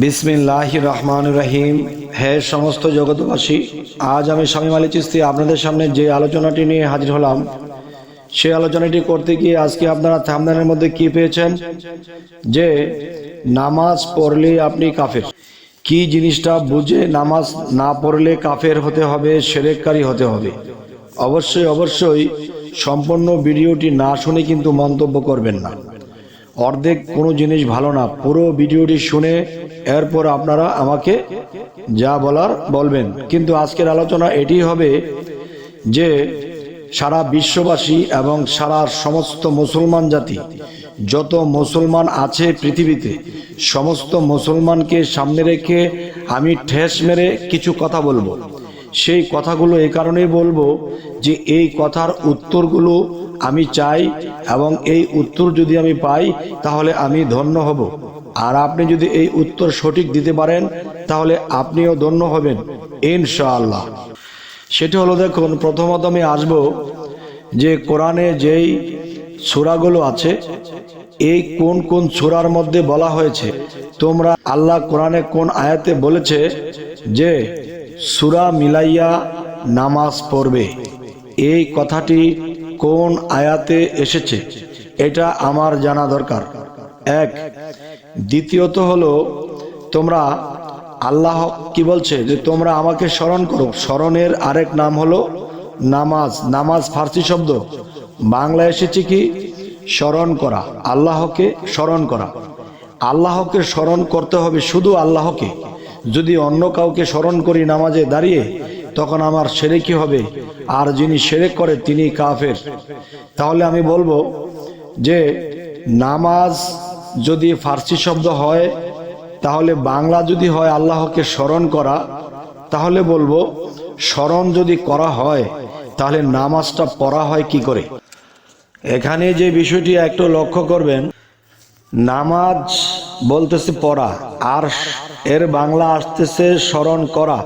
বিসমিল্লাহ রহমান রহিম। হে সমস্ত জগৎবাসী, আজ আমি স্বামী মালি চিস্তি আপনাদের সামনে যে আলোচনাটি নিয়ে হাজির হলাম সেই আলোচনাটি করতে গিয়ে আজকে আপনারা থামদানের মধ্যে কি পেয়েছেন? যে নামাজ পড়লে আপনি কাফের। কি জিনিসটা বুঝে নামাজ না পড়লে কাফের হতে হবে, সেরেককারী হতে হবে? অবশ্যই অবশ্যই সম্পূর্ণ ভিডিওটি না শুনে কিন্তু মন্তব্য করবেন না। অর্ধেক কোনো জিনিস ভালো না। পুরো ভিডিওটি শুনে এরপর আপনারা আমাকে যা বলার বলবেন। কিন্তু আজকের আলোচনা এটি হবে যে সারা বিশ্ববাসী এবং সারা সমস্ত মুসলমান জাতি, যত মুসলমান আছে পৃথিবীতে, সমস্ত মুসলমানকে সামনে রেখে আমি ঠেস মেরে কিছু কথা বলব। সেই কথাগুলো এই কারণেই বলব যে এই কথার উত্তরগুলো আমি চাই এবং এই উত্তর যদি আমি পাই, তাহলে আমি ধন্য হব। আর আপনি যদি এই উত্তর সঠিক দিতে পারেন, তাহলে আপনিও ধন্য হবেন, ইনশাআল্লাহ। সেটা হলো দেখুন, প্রথমত আমি আসব যে কোরআনে যেই সূরাগুলো আছে, এই কোন কোন সূরার মধ্যে বলা হয়েছে, তোমরা আল্লাহ কোরআনে কোন আয়াতে বলেছে যে সূরা মিলাইয়া নামাজ পড়বে। এই কথাটি কোন আয়াতে এসেছে? এটা আমার জানা দরকার। এক, দ্বিতীয়ত হলো, তোমরা আল্লাহ কি বলছে? যে তোমরা আমাকে স্মরণ করো। স্মরণের আরেক নাম হলো নামাজ। নামাজ ফার্সি শব্দ। বাংলা এসেছে কি? স্মরণ করা। আল্লাহকে স্মরণ করা। আল্লাহকে স্মরণ করতে হবে শুধু আল্লাহকে। যদি অন্য কাউকে স্মরণ করি নামাজে দাঁড়িয়ে তখন আমার সেরেকি হবে? আর যিনি সেরে করে তিনি কাফের। তাহলে আমি বলব যে, নামাজ যদি ফার্সি শব্দ হয়, তাহলে বাংলা যদি হয় আল্লাহকে স্মরণ করা, তাহলে বলব স্মরণ যদি করা হয়, তাহলে নামাজটা পড়া হয় কি করে? এখানে যে বিষয়টি একটু লক্ষ্য করবেন, নামাজ বলতেছে পড়া, আর এর বাংলা আসতেছে স্মরণ করা।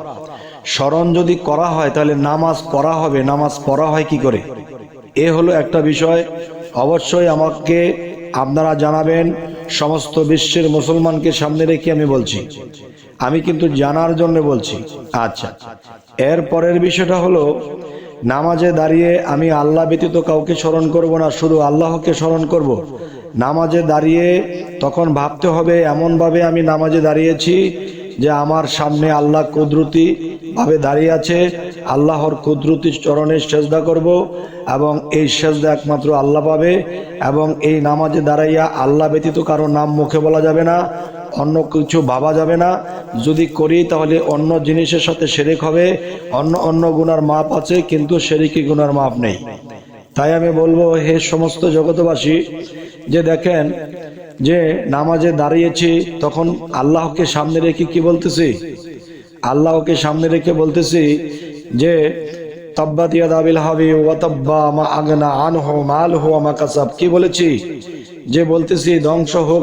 স্মরণ যদি করা হয়, তাহলে নামাজ পড়া হবে। নামাজ পড়া হয় কি করে? এ হলো একটা বিষয়। অবশ্যই আমাকে আপনারা জানাবেন, সমস্ত বিশ্বের মুসলমানকে সামনে রেখে আমি বলছি। আমি কিন্তু জানার জন্য বলছি। আচ্ছা এর পরের বিষয়টা হলো, নামাজে দাঁড়িয়ে আমি আল্লাহ ব্যতীত কাউকে স্মরণ করব না, শুধু আল্লাহকে স্মরণ করব। নামাজে দাঁড়িয়ে তখন ভাবতে হবে, এমনভাবে আমি নামাজে দাঁড়িয়েছি যে আমার সামনে আল্লাহ কুদরতি ভাবে দাঁড়িয়ে আছে, আল্লাহর কুদরতি চরণে সেজদা করব এবং এই সেজদা একমাত্র আল্লাহ পাবে এবং এই নামাজে দাঁড়াইয়া আল্লাহ ব্যতীত কারও নাম মুখে বলা যাবে না, অন্য কিছু ভাবা যাবে না। যদি করি তাহলে অন্য জিনিসের সাথে সেরেক হবে, অন্য অন্য গুনার মাপ আছে, কিন্তু সেরিকি গুনার মাপ নেই। তাই আমি বলব, হে সমস্ত জগতবাসী যে দেখেন, যে নামাজে দাঁড়িয়েছি, তখন আল্লাহকে সামনে রেখে কি বলতেছি? আল্লাহকে সামনে রেখে বলতেছি যে হাবি মা কাসাব। যে বলতেছি, ধ্বংস হোক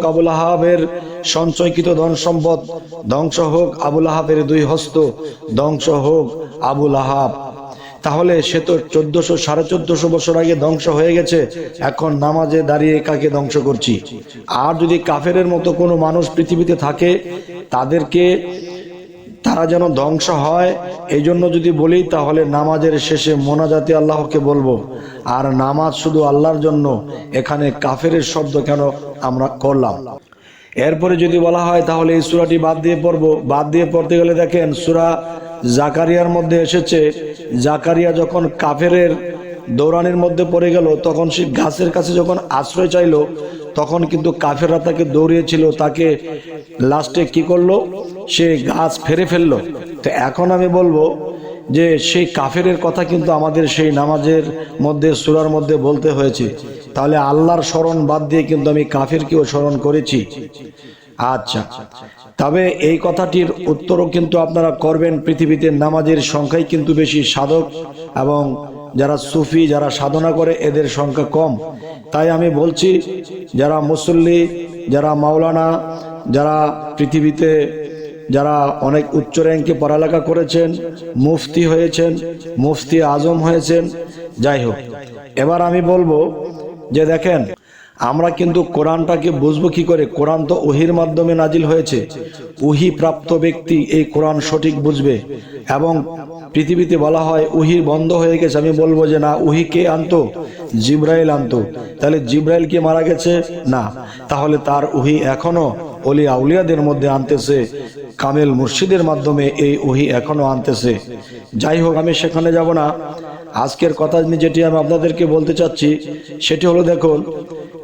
সঞ্চয়কৃত ধন সম্পদ, ধ্বংস হোক আবুল দুই হস্ত, ধ্বংস হোক আবুল আহাব। তাহলে সে তো চোদ্দশো, সাড়ে চোদ্দশো বছর আগে ধ্বংস হয়ে গেছে, এখন নামাজে দাঁড়িয়ে কাকে ধ্বংস করছি? আর যদি কাফেরের মতো কোনো মানুষ পৃথিবীতে থাকে, তাদেরকে তারা যেন ধ্বংস হয় এই জন্য যদি বলি, তাহলে নামাজের শেষে মোনাজাতি আল্লাহকে বলব। আর নামাজ শুধু আল্লাহর জন্য, এখানে কাফেরের শব্দ কেন আমরা করলাম? এরপরে যদি বলা হয়, তাহলে এই সুরাটি বাদ দিয়ে পড়ব। বাদ দিয়ে পড়তে গেলে দেখেন, সুরা জাকারিয়ার মধ্যে এসেছে, জাকারিয়া যখন কাফেরের দৌড়ানির মধ্যে পড়ে গেল, তখন সে গাছের কাছে যখন আশ্রয় চাইলো, তখন কিন্তু কাফেররা তাকে দৌড়িয়েছিল, তাকে লাস্টে কি করল? সে গাছ ফেরে ফেলল। তো এখন আমি বলব যে সেই কাফেরের কথা কিন্তু আমাদের সেই নামাজের মধ্যে, সুরার মধ্যে বলতে হয়েছে। তাহলে আল্লাহর স্মরণ বাদ দিয়ে কিন্তু আমি কাফেরকেও স্মরণ করেছি। আচ্ছা। তবে এই কথাটির উত্তরও কিন্তু আপনারা করবেন, পৃথিবীতে নামাজের সংখ্যাই কিন্তু বেশি সাধক এবং যারা সুফি, যারা সাধনা করে, এদের সংখ্যা কম। তাই আমি বলছি, যারা মুসল্লি, যারা মাওলানা, যারা পৃথিবীতে, যারা অনেক উচ্চ র্যাঙ্কে পড়ালেখা করেছেন, মুফতি হয়েছেন, মুফতি আজম হয়েছেন, যাই হোক। এবার আমি বলব যে দেখেন আমরা কিন্তু কোরআনটাকে বুঝব কি করে? কোরআন তো ওহির মাধ্যমে নাজিল হয়েছে। উহি প্রাপ্ত ব্যক্তি এই কোরআন সঠিক বুঝবে। এবং পৃথিবীতে বলা হয় উহি বন্ধ হয়ে গেছে। আমি বলব যে, না উহি কে আনতো? জিব্রাইল আনতো। তাহলে জিব্রাইল কি মারা গেছে? না। তাহলে তার উহি এখনও অলি আউলিয়াদের মধ্যে আনতেছে। কামেল মুর্শিদের মাধ্যমে এই উহি এখনও আনতেছে। যাই হোক, আমি সেখানে যাব না। আজকের কথা যেটি আমি আপনাদেরকে বলতে চাচ্ছি, সেটি হলো, দেখুন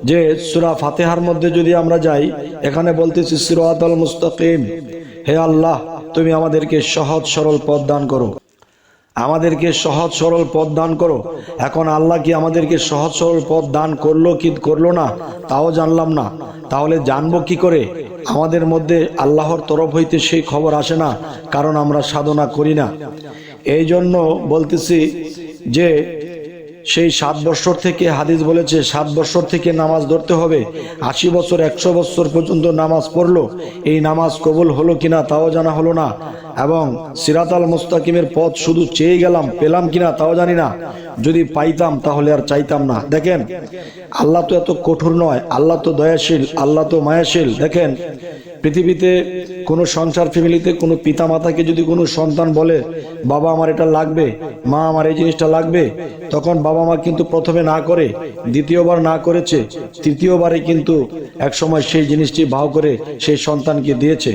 যে সুরা ফাতেহার মধ্যে যদি আমরা যাই, এখানে বলতেছি সিরাতাল মুস্তাকিম। হে আল্লাহ, তুমি আমাদেরকে সহজ সরল পথ দান করো। আমাদেরকে সহজ সরল পথ দান করো। এখন আল্লাহ কি আমাদেরকে সহজ সরল পথ দান করল কি করল না, তাও জানলাম না। তাহলে জানব কি করে? আমাদের মধ্যে আল্লাহর তরফ হইতে সেই খবর আসে না, কারণ আমরা সাধনা করি না। এই জন্য বলতেছি যে সেই সাত বছর থেকে হাদিস বলেছে, সাত বছর থেকে নামাজ ধরতে হবে, আশি বছর, একশো বছর পর্যন্ত নামাজ পড়ল, এই নামাজ কবুল হলো কিনা তাও জানা হলো না। এবং সিরাতাল মুস্তাকিমের পথ শুধু চেয়ে গেলাম, পেলাম কিনা তাও জানি না। যদি পাইতাম তাহলে আর চাইতাম না। দেখেন, আল্লাহ তো এত কঠোর নয়, আল্লাহ তো দয়াশীল, আল্লাহ তো মায়াশীল। দেখেন পৃথিবীতে কোনো সংসার ফ্যামিলিতে কোনো পিতা মাতাকে যদি কোনো সন্তান বলে, বাবা আমার এটা লাগবে, মা আমার এই জিনিসটা লাগবে, তখন বাবা মা কিন্তু প্রথমে না করে, দ্বিতীয়বার না করেছে, তৃতীয়বারে কিন্তু এক সময় সেই জিনিসটি ভাও করে সেই সন্তানকে দিয়েছে।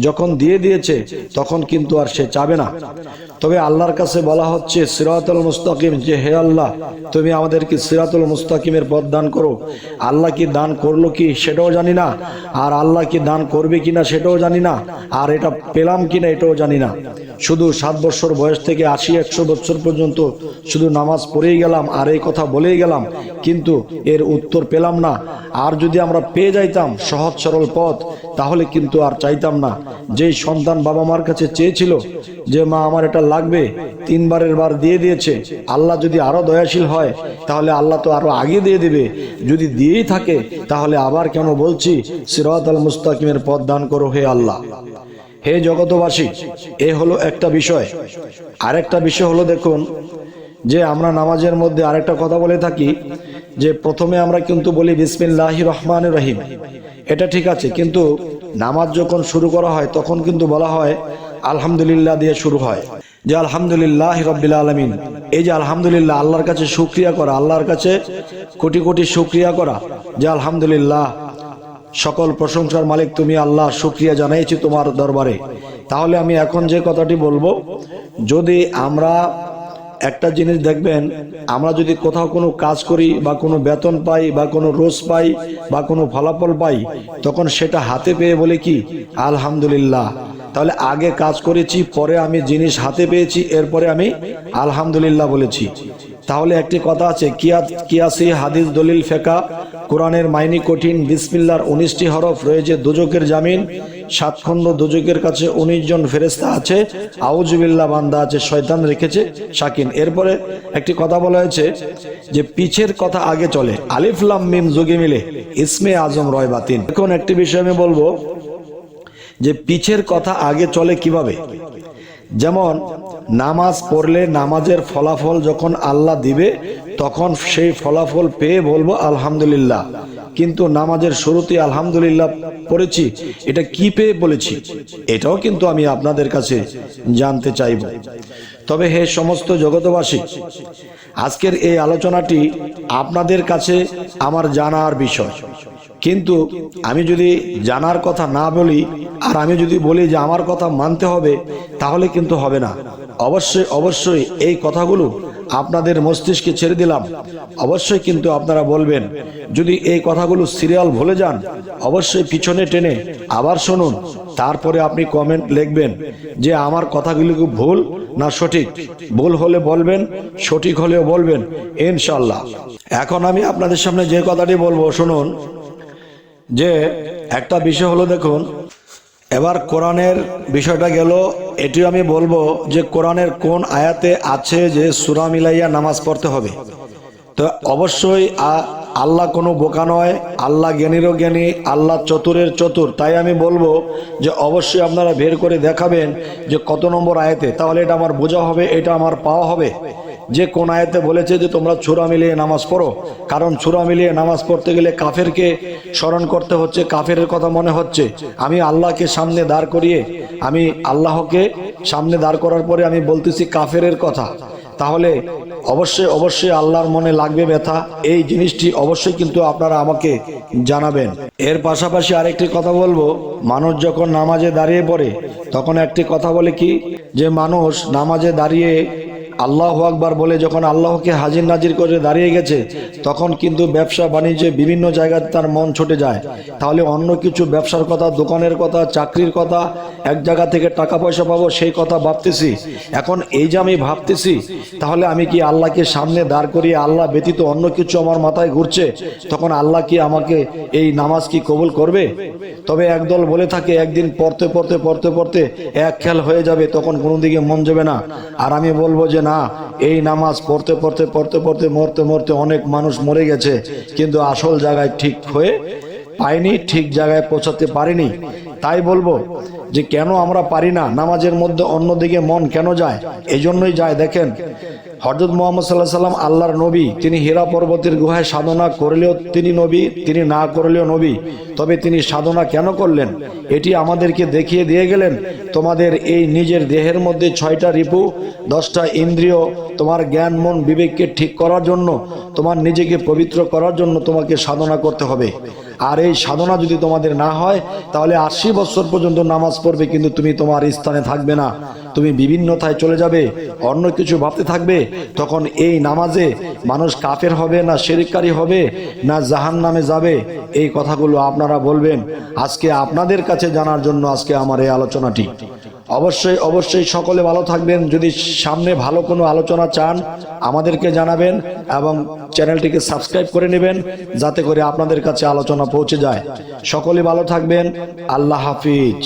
যখন দিয়ে দিয়েছে, তখন কিন্তু আর সে চাবে না। তবে আল্লাহর কাছে বলা হচ্ছে, সিরাতুল মুস্তাকিম। যে হে আল্লাহ, তুমি আমাদেরকে সিরাতুল মুস্তাকিমের পথ দান করো। আল্লাহ কি দান করল কি সেটাও জানি না। আর আল্লাহ কি দান করবে কিনা সেটাও জানি না। আর এটা পেলাম কিনা এটাও জানি না। শুধু সাত বছর বয়স থেকে আশি, একশো বছর পর্যন্ত শুধু নামাজ পড়েই গেলাম, আর এই কথা বলেই গেলাম। কিন্তু এর উত্তর পেলাম না। আর যদি আমরা পেয়ে যাইতাম সহজ সরল পথ, তাহলে কিন্তু আর চাইতাম না। যেই সন্তান বাবা মার কাছে চেয়েছিল যে, মা, আমার এটা লাগবে, তিনবারের বার দিয়ে দিয়েছে। আল্লাহ যদি আরও দয়াশীল হয়, তাহলে আল্লাহ তো আরও আগে দিয়ে দিবে। যদি দিয়েই থাকে, তাহলে আবার কেন বলছি, সিরাত আল মুস্তাকিমের পথ দান করো হে আল্লাহ। হে জগতবাসী, এ হলো একটা বিষয়। আরেকটা বিষয় হলো দেখুন, যে আমরা নামাজের মধ্যে আরেকটা কথা বলে থাকি, যে প্রথমে আমরা কিন্তু বলি বিসমিল্লাহ রহমান রহিম। এটা ঠিক আছে, কিন্তু নামাজ যখন শুরু করা হয়, তখন কিন্তু বলা হয় আলহামদুলিল্লাহ দিয়ে শুরু হয়। যে আলহামদুলিল্লাহ রব্বিল আলমিন। এই যে আলহামদুলিল্লাহ, আল্লাহর কাছে শুক্রিয়া করা, আল্লাহর কাছে কোটি কোটি শুক্রিয়া করা, যে আলহামদুলিল্লাহ, সকল প্রশংসার মালিক তুমি আল্লাহ, শুক্রিয়া জানাইছি তোমার দরবারে। তাহলে আমি এখন যে কথাটি বলব, যদি আমরা একটা জিনিস দেখবেন, আমরা যদি কোথাও কোনো কাজ করি বা কোনো বেতন পাই বা কোনো রোজ পাই বা কোনো ফলাফল পাই, তখন সেটা হাতে পেয়ে বলে কি? আলহামদুলিল্লাহ। তাহলে আগে কাজ করেছি, পরে আমি জিনিস হাতে পেয়েছি, এরপরে আমি আলহামদুলিল্লাহ বলেছি। তাহলে একটি কথা আছে কিয়া কিয়াসি হাদিস দলিল ফেকা, কোরআনের মাইনি কঠিন, বিসমিল্লার উনিশটি হরফ, রয়েছে দুজকের জামিন, সাতখণ্ড দুজকের কাছে উনিশ জন ফেরেস্তা আছে আউজুবিল্লা বান্দা আছে, শয়তান রেখেছে, শাকিন। এরপরে একটি কথা বলা হয়েছে যে পিছের কথা আগে চলে আলিফলাম মিম, যোগে মিলে, ইসমে আজম রয় বাতিন এখন একটি বিষয় আমি বলব যে পিছের কথা আগে চলে কীভাবে? যেমন, নামাজ পড়লে নামাজের ফলাফল যখন আল্লাহ দিবে, তখন সেই ফলাফল পেয়ে বলব আলহামদুলিল্লাহ। কিন্তু নামাজের শুরুতে আলহামদুলিল্লাহ পড়েছি, এটা কি পেয়ে বলেছি? এটাও কিন্তু আমি আপনাদের কাছে জানতে চাইব। তবে হে সমস্ত জগতবাসী আজকের এই আলোচনাটি আপনাদের কাছে আমার জানার বিষয়। কিন্তু আমি যদি জানার কথা না বলি, আর আমি যদি বলি যে আমার কথা মানতে হবে, তাহলে কিন্তু হবে না। অবশ্যই অবশ্যই এই কথাগুলো আপনাদের মস্তিষ্কে ছেড়ে দিলাম। অবশ্যই কিন্তু আপনারা বলবেন, যদি এই কথাগুলো সিরিয়াল ভুলে যান, অবশ্যই পিছনে টেনে আবার শুনুন। তারপরে আপনি কমেন্ট লিখবেন যে আমার কথাগুলো ভুল না সঠিক? ভুল হলে বলবেন, সঠিক হলেও বলবেন ইনশাল্লাহ এখন আমি আপনাদের সামনে যে কথাটি বলব, শুনুন। যে একটা বিষয় হলো দেখুন, এবার কোরআনের বিষয়টা গেল এটি আমি বলব যে কোরআনের কোন আয়াতে আছে যে সুরা মিলাইয়া নামাজ পড়তে হবে। তো অবশ্যই আল্লাহ কোনো বোকা নয়, আল্লাহ জ্ঞানীরও জ্ঞানী, আল্লাহ চতুরের চতুর। তাই আমি বলব যে অবশ্যই আপনারা বের করে দেখাবেন যে কত নম্বর আয়াতে। তাহলে এটা আমার বোঝা হবে, এটা আমার পাওয়া হবে। যে কোন আয়াতে বলেছে যে তোমরা ছুরা মিলিয়ে নামাজ পড়ো? কারণ ছুরা মিলিয়ে নামাজ পড়তে গেলে কাফেরকে স্মরণ করতে হচ্ছে কাফের কথা মনে হচ্ছে। আমি আল্লাহকে সামনে দাঁড় করিয়ে, আমি আল্লাহকে সামনে দাঁড় করার পরে আমি বলতেছি কাফেরের কথা। তাহলে অবশ্যই অবশ্যই আল্লাহর মনে লাগবে ব্যথা। এই জিনিসটি অবশ্যই কিন্তু আপনারা আমাকে জানাবেন। এর পাশাপাশি আরেকটি কথা বলব, মানুষ যখন নামাজে দাঁড়িয়ে পড়ে, তখন একটি কথা বলে কি? যে মানুষ নামাজে দাঁড়িয়ে আল্লাহ আকবার বলে যখন আল্লাহকে হাজির নাজির করে দাঁড়িয়ে গেছে, তখন কিন্তু ব্যবসা বাণিজ্যে বিভিন্ন জায়গায় তার মন ছুটে যায়। তাহলে অন্য কিছু ব্যবসার কথা, দোকানের কথা, চাকরির কথা, এক জায়গা থেকে টাকা পয়সা পাবো, সেই কথা ভাবতেছি। এখন এই যে আমি ভাবতেছি, তাহলে আমি কি আল্লাহকে সামনে দাঁড় করিয়ে আল্লাহ ব্যতীত অন্য কিছু আমার মাথায় ঘুরছে? তখন আল্লাহ কি আমাকে এই নামাজ কি কবুল করবে? তবে একদল বলে থাকে, একদিন পড়তে পড়তে পড়তে পড়তে এক খেয়াল হয়ে যাবে, তখন কোনো দিকে মন যাবে না। আর আমি বলব যে না। এই নামাজ পড়তে পড়তে পড়তে পড়তে, মরতে মরতে অনেক মানুষ মরে গেছে, কিন্তু আসল জায়গায় ঠিক হয়ে পাইনি, ঠিক জায়গায় পৌঁছাতে পারিনি। তাই বলব যে কেন আমরা পারি না? নামাজের মধ্যে অন্যদিকে মন কেন যায়? এই জন্যই যায়, দেখেন। হজরত মোহাম্মদ সাল্লাহ সাল্লাম আল্লাহর নবী, তিনি হীরা পর্বতের গুহায় সাধনা করলেও তিনি নবী, তিনি না করলেও নবী। তবে তিনি সাধনা কেন করলেন? এটি আমাদেরকে দেখিয়ে দিয়ে গেলেন, তোমাদের এই নিজের দেহের মধ্যে ছয়টা রিপু, দশটা ইন্দ্রিয়, তোমার জ্ঞান, মন বিবেককে ঠিক করার জন্য, তোমার নিজেকে পবিত্র করার জন্য তোমাকে সাধনা করতে হবে। আর এই সাধনা যদি তোমাদের না হয়, তাহলে আশি বছর পর্যন্ত নামাজ পড়বে, কিন্তু তুমি তোমার স্থানে থাকবে না। তুমি বিভিন্নতায় চলে যাবে, অন্য কিছু ভাবতে থাকবে, তখন এই নামাজে মানুষ কাফের হবে না শেরিককারী হবে, না জাহান নামে যাবে। এই কথাগুলো আপনারা বলবেন। আজকে আপনাদের কাছে জানার জন্য আজকে আমার এই আলোচনাটি। অবশ্যই অবশ্যই সকলে ভালো থাকবেন। যদি সামনে ভালো কোনো আলোচনা চান, আমাদেরকে জানাবেন এবং চ্যানেলটিকে সাবস্ক্রাইব করে নেবেন, যাতে করে আপনাদের কাছে আলোচনা পৌঁছে যায়। সকলে ভালো থাকবেন। আল্লাহ হাফিজ।